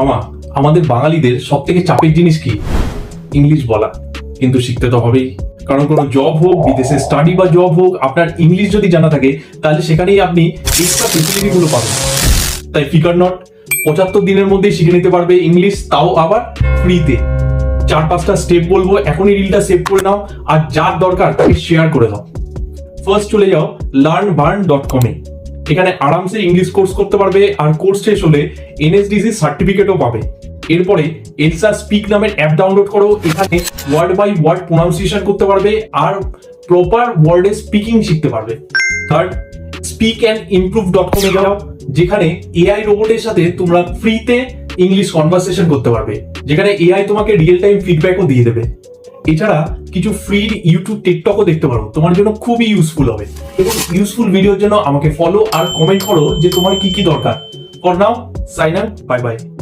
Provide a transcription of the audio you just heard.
মামা, আমাদের বাঙালিদের সব থেকে চাপের জিনিস কি? ইংলিশ বলা। কিন্তু শিখতে তো হবেই। কারণ কোনো জব হোক, বিদেশে স্টাডি বা জব হোক, আপনার ইংলিশ যদি জানা থাকে, তাহলে সেখানেই আপনি এক্সট্রা ফেসিলিটি গুলো পাবেন। তাই ফিকার নট পঁচাত্তর দিনের মধ্যেই শিখে নিতে পারবে ইংলিশ, তাও আবার ফ্রিতে চার পাঁচটা স্টেপ বলব, এখনই রিলটা সেভ করে নাও, আর যার দরকার তাকে শেয়ার করে দাও। ফার্স্ট চলে যাও লার্ন বার্ন ডট কমে এখানে আরামসে ইংলিশ কোর্স করতে পারবে আর কোর্স শেষ হলে এনএসডিসি সার্টিফিকেটও পাবে। এরপরে এলসা স্পিক নামের অ্যাপ ডাউনলোড করো। এখানে ওয়ার্ড বাই ওয়ার্ড প্রোনাউন্সিয়েশন করতে পারবে আর প্রপার ওয়ার্ডে স্পিকিং শিখতে পারবে। Third speak and improve dot কমে যাও, যেখানে এআই রোবটের সাথে তোমরা ফ্রিতে ইংলিশ কনভারসেশন করতে পারবে, যেখানে এআই তোমাকে রিয়েল টাইম ফিডব্যাকও দিয়ে দেবে। এছাড়া কিছু ফ্রি ইউটিউব টিকটকও দেখতে পারো। তোমার জন্য খুবই ইউজফুল হবে। এবং ইউজফুল ভিডিওর জন্য আমাকে ফলো আর কমেন্ট করো যে তোমার কি কি দরকার। For now sign up bye bye